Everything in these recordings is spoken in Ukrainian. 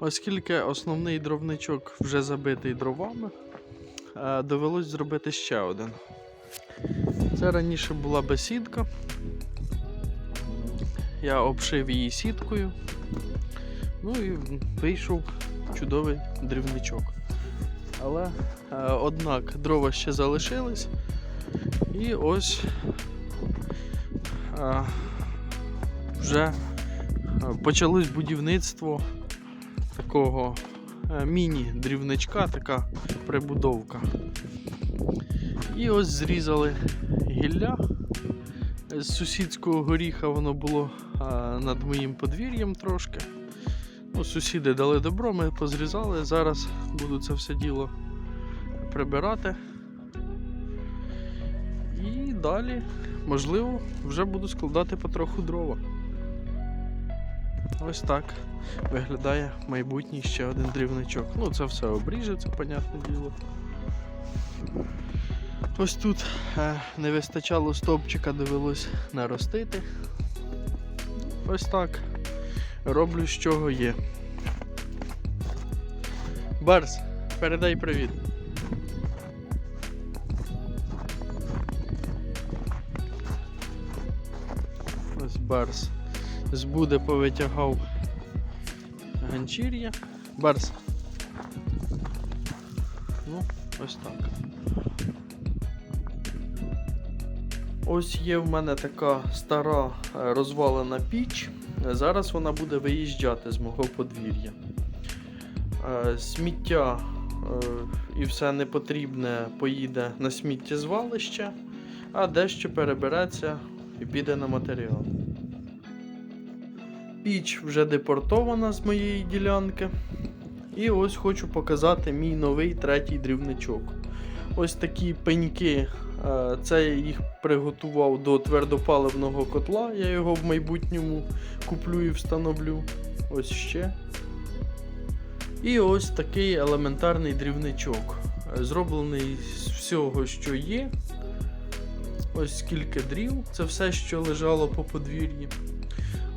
Оскільки основний дровничок вже забитий дровами, е, довелось зробити ще один. Це раніше була бесідка. Я обшив її сіткою. Ну і вийшов чудовий дрівничок. Але е, однак дрова ще залишились. І ось е, вже почалось будівництво такого е, міні-дрівничка, така прибудовка. І ось зрізали гілля. З сусідського горіха воно було е, над моїм подвір'ям трошки. Ну, сусіди дали добро, ми позрізали. Зараз буду це все діло прибирати. І далі, можливо, вже буду складати потроху дрова. Ось так виглядає майбутній ще один дрівничок. Ну, це все обріжеться, понятне діло. Ось тут е, не вистачало стовпчика, довелось наростити. Ось так. Роблю з чого є. Барс, передай привіт. Ось Барс. З буде повитягав ганчір'я. Барс. Ну, ось так. Ось є в мене така стара е, розвалена піч. Зараз вона буде виїжджати з мого подвір'я. Е, Сміття е, і все непотрібне поїде на сміттєзвалище, а дещо перебереться і піде на матеріал. Піч вже депортована з моєї ділянки. І ось хочу показати мій новий третій дрівничок. Ось такі пеньки. е, Це я їх приготував до твердопаливного котла. Я його в майбутньому куплю і встановлю. Ось ще. І ось такий елементарний дрівничок. Е, Зроблений з всього, що є. Ось скільки дрів. Це все, що лежало по подвір'ї.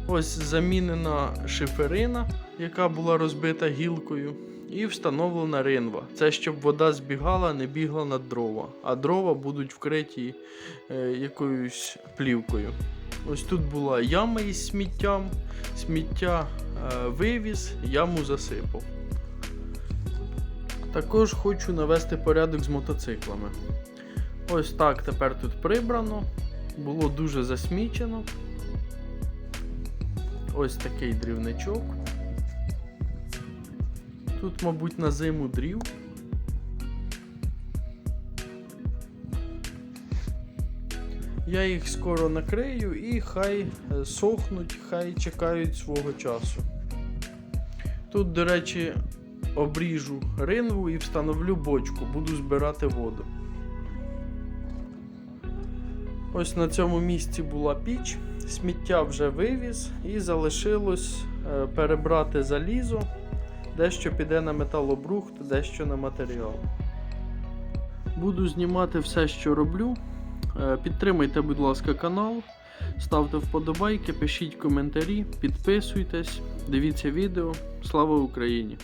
Ось замінена шиферина, яка була розбита гілкою, і встановлена ринва. Це щоб вода збігала, не бігла на дрова, а дрова будуть вкриті е, якоюсь плівкою. Ось тут була яма із сміттям, сміття е, вивіз, яму засипав. Також хочу навести порядок з мотоциклами. Ось так тепер тут прибрано, було дуже засмічено. Ось такий дрівничок. Тут, мабуть, на зиму дрів. Я їх скоро накрию і хай е, сохнуть, хай чекають свого часу. Тут, до речі, обріжу ринву і встановлю бочку, буду збирати воду. Ось на цьому місці була піч, сміття вже вивіз і залишилось е, перебрати залізо, дещо піде на металобрухт, дещо на матеріал. Буду знімати все, що роблю. Е, Підтримайте, будь ласка, канал, ставте вподобайки, пишіть коментарі, підписуйтесь, дивіться відео. Слава Україні!